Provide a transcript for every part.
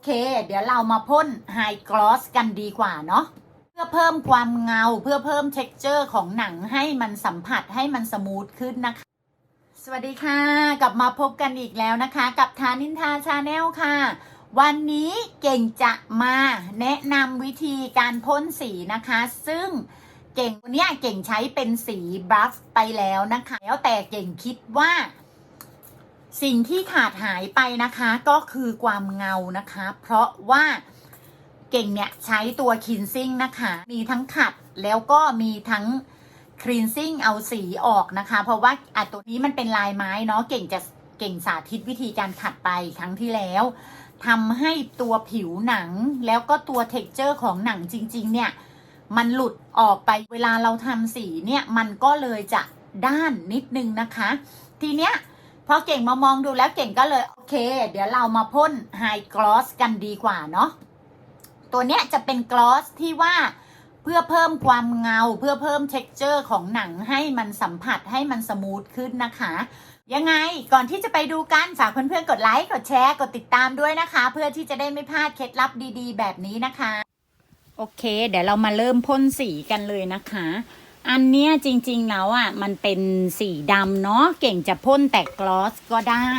โอเค เดี๋ยวเรามาพ่นไฮกลอสกันดีกว่าเนาะเพื่อเพิ่มความเงาเพื่อเพิ่ม t e x t อร์ของหนังให้มันสัมผัสให้มันสมูทขึ้นนะคะ สวัสดีค่ะ กลับมาพบกันอีกแล้วนะคะ กับทานินทาชาแนลค่ะ วันนี้เก่งจะมาแนะนำวิธีการพ่นสีนะคะ ซึ่งเก่งวันเนี้ยเก่งใช้เป็นสีบลัฟไปแล้วนะคะ แล้วแต่เก่งคิดว่า สิ่งที่ขาดหายไปนะคะก็คือความเงานะคะ เพราะว่าเก่งเนี่ยใช้ตัวคินซิ่งนะคะ มีทั้งขัดแล้วก็มีทั้งคลีนซิ่งเอาสีออกนะคะ เพราะว่าอะตัวนี้มันเป็นลายไม้เนาะเก่งจะเก่งสาธิตวิธีการขัดไปครั้งที่แล้วทำให้ตัวผิวหนังแล้วก็ตัวเท็กเจอร์ของหนังจริง ๆ เนี่ย มันหลุดออกไปเวลาเราทำสีเนี่ย มันก็เลยจะด้านนิดนึงนะคะ ทีเนี้ย พอเก่งมามองดูแล้วเก่งก็เลย โอเค เดี๋ยวเรามาพ่นไฮกลอสกันดีกว่าเนาะตัวเนี้ยจะเป็นกลอสที่ว่าเพื่อเพิ่มความเงาเพื่อเพิ่ม t e x t อร์ของหนังให้มันสัมผัสให้มันสมูทขึ้นนะคะ ยังไงก่อนที่จะไปดูกันฝากเพื่อนๆกดไลค์กดแชร์กดติดตามด้วยนะคะ เพื่อที่จะได้ไม่พลาดเคล็ดลับดีๆ แบบนี้นะคะ โอเค เดี๋ยวเรามาเริ่มพ่นสีกันเลยนะคะ อันเนี้ยจริงๆแล้วอะมันเป็นสีดำเนาะเก่งจะพ่นแต่กลอสก็ได้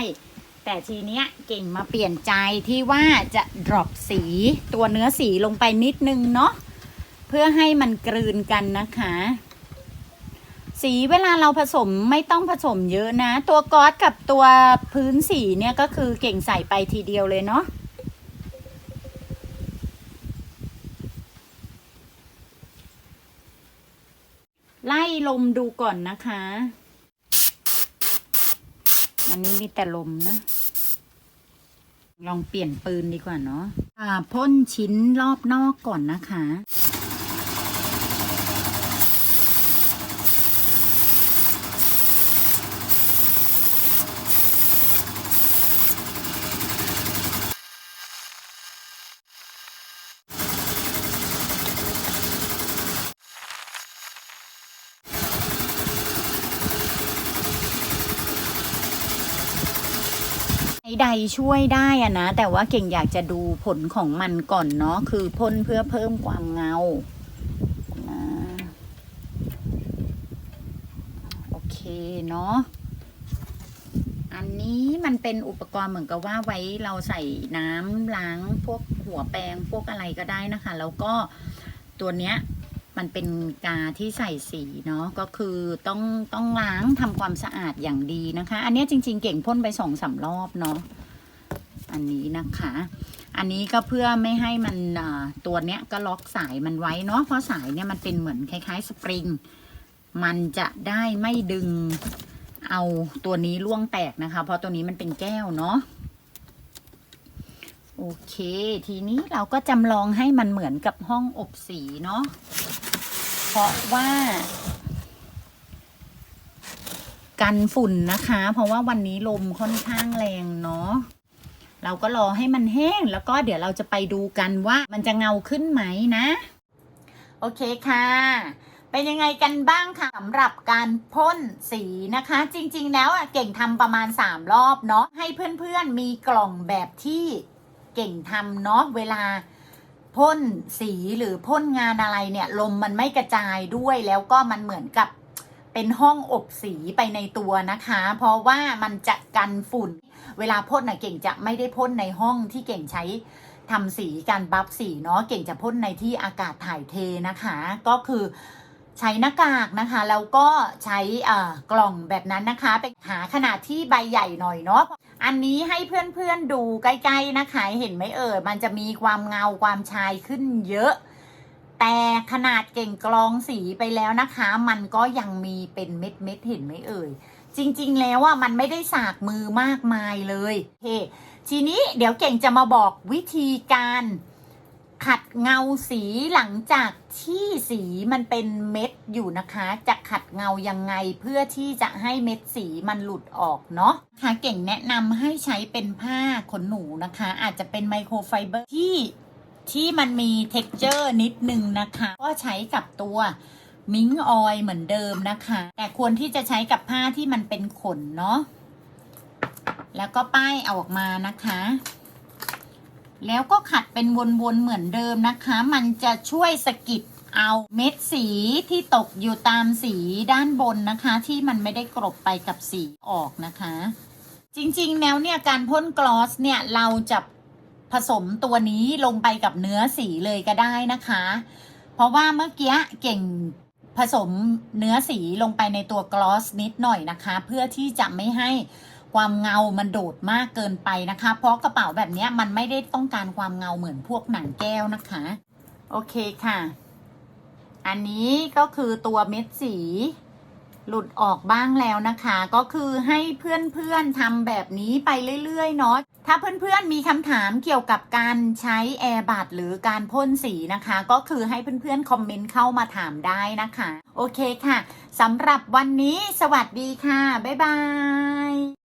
แต่ทีเนี้ยเก่งมาเปลี่ยนใจที่ว่าจะ drop สีตัวเนื้อสีลงไปนิดนึงเนาะเพื่อให้มันกลืนกันนะคะ สีเวลาเราผสมไม่ต้องผสมเยอะนะ ตัวกอซกับตัวพื้นสีเนี่ยก็คือเก่งใส่ไปทีเดียวเลยเนาะ ไล่ลมดูก่อนนะคะ อันนี้มีแต่ลมนะ ลองเปลี่ยนปืนดีกว่าเนาะอ่าพ่นชิ้นรอบนอกก่อนนะคะ ใดๆช่วยได้อะนะ แต่ว่าเก่งอยากจะดูผลของมันก่อนเนาะคือพ่นเพื่อเพิ่มความเงานะโอเคเนาะอันนี้มันเป็นอุปกรณ์เหมือนกับว่าไว้เราใส่น้ำล้างพวกหัวแปรงพวกอะไรก็ได้นะคะ แล้วก็ตัวเนี้ย มันเป็นกาที่ใส่สีเนาะก็คือต้องต้องล้างทำความสะอาดอย่างดีนะคะ อันนี้จริง ๆ เก่งพ่นไปสองสามรอบเนาะอันนี้นะคะ อันนี้ก็เพื่อไม่ให้มันตัวเนี้ยก็ล็อกสายมันไว้เนาะเพราะสายเนี่ยมันเป็นเหมือนคล้ายๆสปริง มันจะได้ไม่ดึงเอาตัวนี้ล่วงแตกนะคะ เพราะตัวนี้มันเป็นแก้วเนาะโอเค ทีนี้เราก็จำลองให้มันเหมือนกับห้องอบสีเนาะ เพราะว่า กันฝุ่นนะคะ เพราะว่าวันนี้ลมค่อนข้างแรงเนาะเราก็รอให้มันแห้งแล้วก็เดี๋ยวเราจะไปดูกันว่ามันจะเงาขึ้นไหมนะ โอเคค่ะเป็นยังไงกันบ้างค่ะสำหรับการพ่นสีนะคะ จริงๆ แล้วอะเก่งทำประมาณ 3 รอบเนาะให้เพื่อนๆมีกล่องแบบที่เก่งทำเนาะเวลา พ่นสีหรือพ่นงานอะไรเนี่ย ลมมันไม่กระจายด้วยแล้วก็มันเหมือนกับเป็นห้องอบสีไปในตัวนะคะ เพราะว่ามันจะกันฝุ่น เวลาพ่นนะเก่งจะไม่ได้พ่นในห้องที่เก่งใช้ทำสีการบัฟสีเนาะเก่งจะพ่นในที่อากาศถ่ายเทนะคะ ก็คือ ใช้หน้ากากนะคะ แล้วก็ใช้กล่องแบบนั้นนะคะไปหาขนาดที่ใบใหญ่หน่อยเนาะอันนี้ให้เพื่อนๆดูใกล้ๆนะคะเห็นไหมเอ่ยมันจะมีความเงาความชายขึ้นเยอะ แต่ขนาดเก่งกรองสีไปแล้วนะคะ มันก็ยังมีเป็นเม็ดๆเห็นไหมเอ่ยจริงๆ แล้วอะมันไม่ได้สากมือมากมายเลยเคทีนี้เดี๋ยวเก่งจะมาบอกวิธีการ ขัดเงาสีหลังจากที่สีมันเป็นเม็ดอยู่นะคะ จะขัดเงายังไงเพื่อที่จะให้เม็ดสีมันหลุดออกเนาะค่ะเก่งแนะนำให้ใช้เป็นผ้าขนหนูนะคะ อาจจะเป็นไมโครไฟเบอร์ที่ที่มันมี t e x t อร์นิดนึงนะคะ ก็ใช้กับตัวมิงออยเหมือนเดิมนะคะ แต่ควรที่จะใช้กับผ้าที่มันเป็นขนเนาะแล้วก็ป้ายเอาออกมานะคะ แล้วก็ขัดเป็นวนๆเหมือนเดิมนะคะ มันจะช่วยสะกิดเอาเม็ดสีที่ตกอยู่ตามสีด้านบนนะคะ ที่มันไม่ได้กรบไปกับสีออกนะคะ จริงๆ แล้วเนี่ยการพ่นกลอสเนี่ยเราจะผสมตัวนี้ลงไปกับเนื้อสีเลยก็ได้นะคะ เพราะว่าเมื่อกี้เก่งผสมเนื้อสีลงไปในตัวกลอสนิดหน่อยนะคะ เพื่อที่จะไม่ให้ ความเงา มันโดดมากเกินไปนะคะ เพราะกระเป๋าแบบนี้มันไม่ได้ต้องการความเงาเหมือนพวกหนังแก้วนะคะ โอเคค่ะ อันนี้ก็คือตัวเม็ดสีหลุดออกบ้างแล้วนะคะ ก็คือให้เพื่อนๆทำแบบนี้ไปเรื่อยๆเนาะถ้าเพื่อนๆมีคำถามเกี่ยวกับการใช้แอร์บัดหรือการพ่นสีนะคะ ก็คือให้เพื่อนๆคอมเมนต์เข้ามาถามได้นะคะ โอเคค่ะสำหรับวันนี้สวัสดีค่ะ บ๊ายบาย